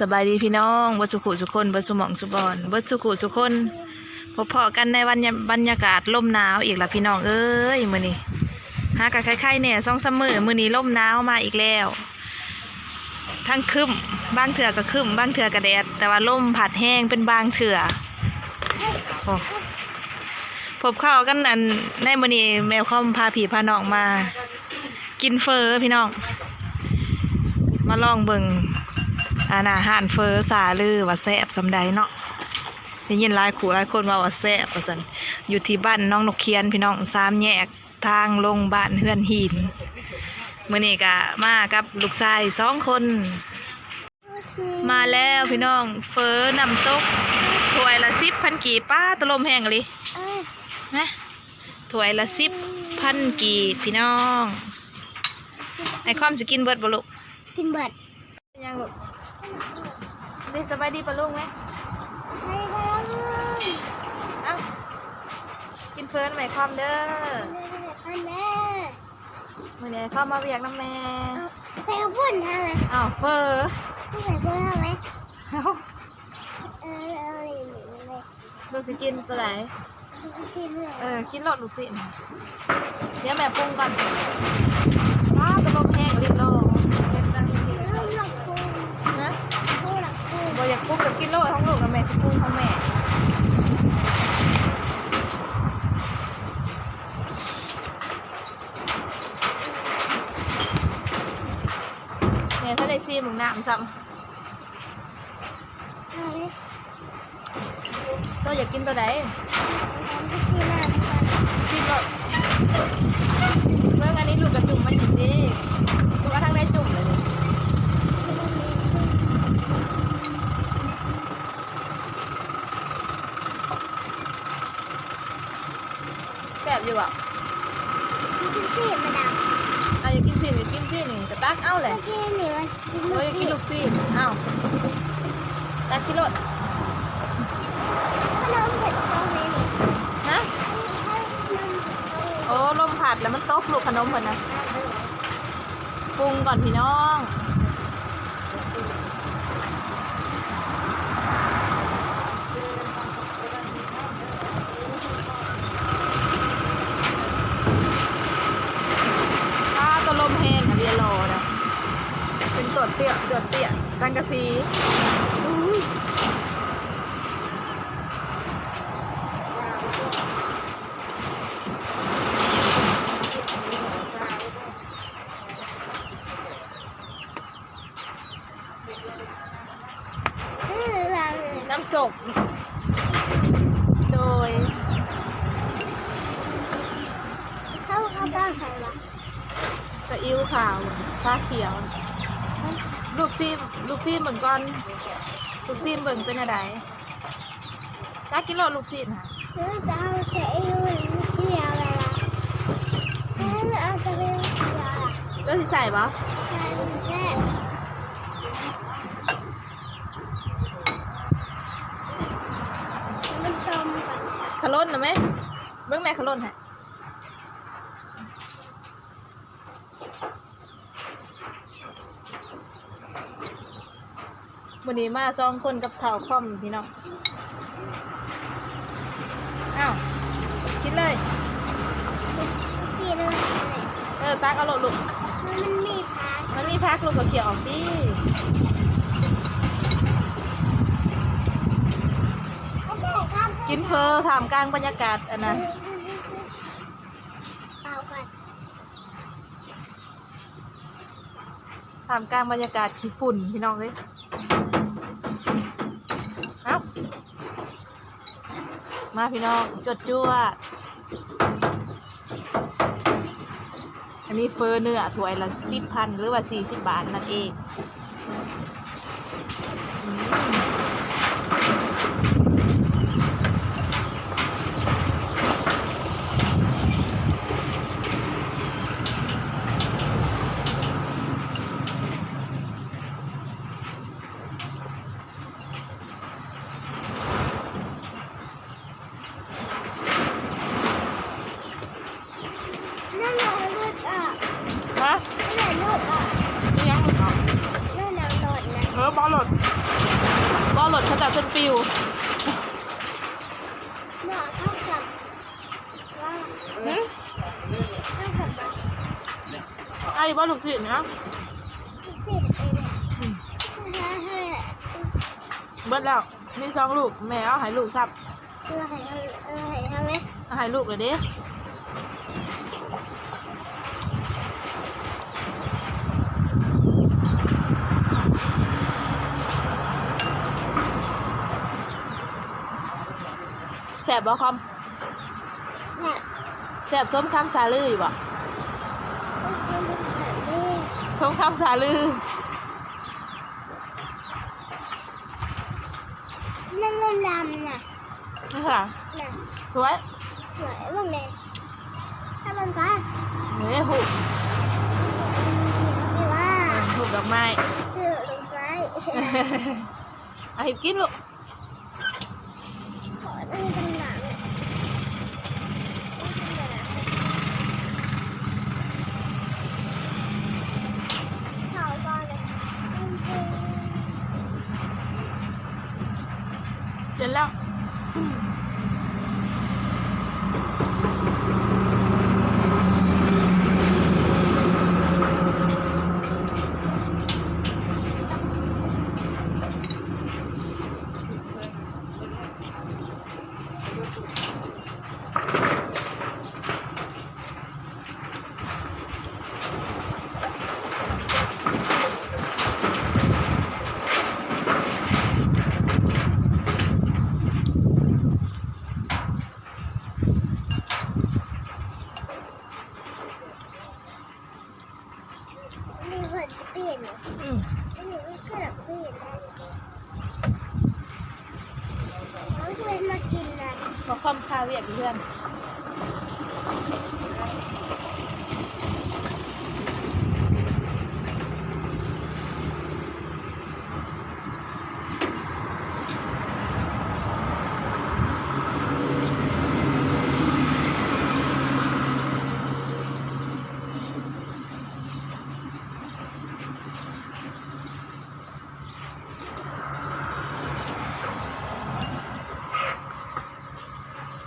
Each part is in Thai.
สบายดีพี่น้องบัสุขุสุคนบัสุหมองสุบอนบัสุขุสุคนพบพอกันในวันบรรยากาศลมหนาวอีกละพี่น้องเอ้ยมือนี้หากะคล้ายๆเนี่ยสองสมือมือนี้ลมหนาวมาอีกแล้ว ทั้งคึมบางเถื่อก็คึมบางเถื่อก็แดด แต่ว่าลมผัดแห้งเป็นบางเถื่ออพบเข้ากันอันในมือนี้แมวคอมพาผีพาน้องมา กินเฟอพี่น้อง มาลองเบิ่ง อาหารเฟอสาลือว่าแซ่บสำใดเนาะได้ยินหลายขู่หลายคนว่าว่าแซ่บว่าซั่นอยู่ที่บ้านน้องนกเคียนพี่น้องสามแยกทางลงบ้านเฮือนหินมื้อนี้ก็มากับลูกชายสองคน มาแล้วพี่น้องเฟอน้ำตกถ้วยละสิบพันกี่ป้าตะลมแห้งเลยนะถ้วยละสิบพันกี่พี่น้อง ไอคอมจะกินเบิดบ่ลูกกินเบิดยังลูก ดีสบายดีปะลุงไหมไม่ได้เอ้ากินเฟิร์นไหมคอมเด้ออันนี้มื่อนี้เข้ามาเวียกน้ำแม่ใส่กระปุ่นทำไมอ้าวเฟอร์ไม่ใส่เพื่อทำไมเอ้าเออเอออย่างนี้เลยลูกสิกินจะไหนชิมเลยเออ กินรสลูกสิเดี๋ยวแม่ปรุงก่อนว้าวตะลมแห้งลิ้นโลเฮ็ดนั่นกิน ลูกหลักปู นะ ลูกหลั กปูบ่อยากปรุงก็กินโลท้องลูกกับแม่สิปรุงของแม่แม่ถ้าได้ซีมึงน้ำซ้ำเอาเลยเราอยากกินตัวไหนทำที่หน้าก่อนกินรสเมื่ออันนี้ลูกกระจุ่มมันอยู่ดิลูกกระทั่งได้จุ่มเลยดิแซ่บอยู่อะ กินซีดมาดับ อะอยากกินสิอยากกินสินี่กระตักเอ้าเลยเมื่อกี้เหลือกินเฮ้ยอยากกินลูกซีนเอ้าตักกินรสขนมเผ็ดโตไหมนี่ฮะโอ้ลมผัดแล้วมันตกลูกขนมเหมือนนะปรุงก่อนพี่น้อง ถ้าตัวลมแห้งอะเรียโลนะเป็นตัวเตี้ยตัวเตี้ยสังกะสีอุ้ยน้ำศพโดย เข้าเข้าบ้านใครวะ สะ อิ้วขาวฟ้าเขียว ลูกซีมลูกซีมเบิ่งก่อน ลูกซีมเบิ่งเป็นอะไรตากินโลลูกซีมค่ะเดี๋ยวจะเอาใส่ยูที่ยวอะไรล่ะเดี๋ยวเอาจะไปที่ยาวล่ะเลือกสิใส่ปะใช่แค่มันต้มก่อนขลุ่นนะไหมเบิ่งแม่ขลุ่นฮะ วันนี้มาสองคนกับเท่าคอมพี่น้องอ้าวกินเลยพี่เลยเออตักเอาโลดลูกมันมีพักมันมีพักลูกก็เขี่ยออกดิกินเฟอถามกลางบรรยากาศอันนะเปล่าก่อนถามกลางบรรยากาศขี้ฝุ่นพี่น้องเลยเอ้า มาพี่น้องจดจ้วอันนี้เฟอร์เนื้อถ้วยละสิบพันหรือว่าสี่สิบบาทนั่นเอง บอลลูกศิษย์นะสิบเองฮ่าฮ่าเบิดแล้วมีสองลูกแม่เอาให้ลูกซับเออให้ทำเออให้ทำไหมเอาให้ลูกเลยเด้แสบบ่คอมเนี่ยแสบส้มคำสาลืออยู่บ่ ต้องกินแบบนี้ ส้มคำสาลือนั่งดำๆน่ะนี่ค่ะน่ะสวยสวยมากเลยถ้ามันก็เฮ้ยหุบไม่ว่าหุบดอกไม้เสือลงไปเอาหิบกินลูก ขอนั่งกันหนังเขาตอนเลย เสร็จแล้ว นี่คนเปลี่ยน อืม อันนี้ก็ขนาดเปลี่ยนได้น้องเพื่อนมากิน นะมาคอมคาเวียกเพื่อน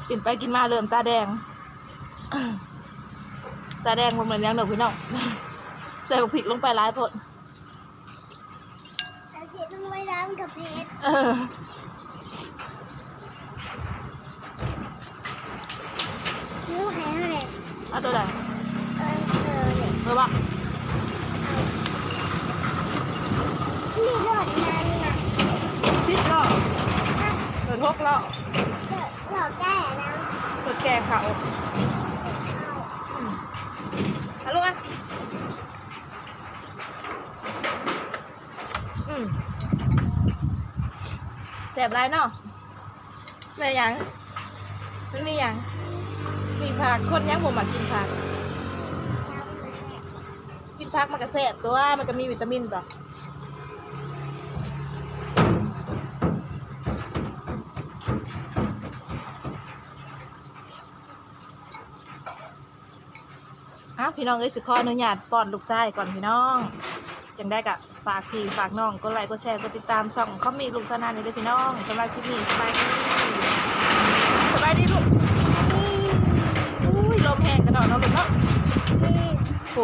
กินไปกินมาเริ่มตาแดง ตาแดงมันเหมือนยังหนูพี่น้องใส่บุกผิกลงไปร้ายพดแล้วเดี๋ยวต้องไว้น้ำกับเพชรเออนิ้วแข็งเลยเอาตัวไหนเออเออเนี่ยเออวะนี่รอดนั้นน่ะซิดล่อเปิดพกล่อเดี๋ยวแก้นะเปิดแก่เขาอืมเอาลูกอะอืมแสบไรเนาะแม่ยังมันมียังมีผักคนยังผมมากินผักกินพักมันก็แซ่บตัวมันก็มีวิตามินต่อ พี่น้องเอ้ยสิขออนุญาตป้อนลูกชายก่อนพี่น้องจังได้กะฝากพี่ฝากน้องกดไลค์กดแชร์กดติดตามช่องเขามีลูกสนานนี่ด้วยพี่น้องสำหรับคลิปนี้สบายดีสบายดีลูกอุ้ยลมแห้งกระดอนเนาะลูกเนาะนี่โอ้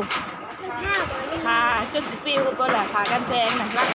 มันข้าวบอลนี่ค่ะจนสิปีหุบก็แหละขากันแซงนะ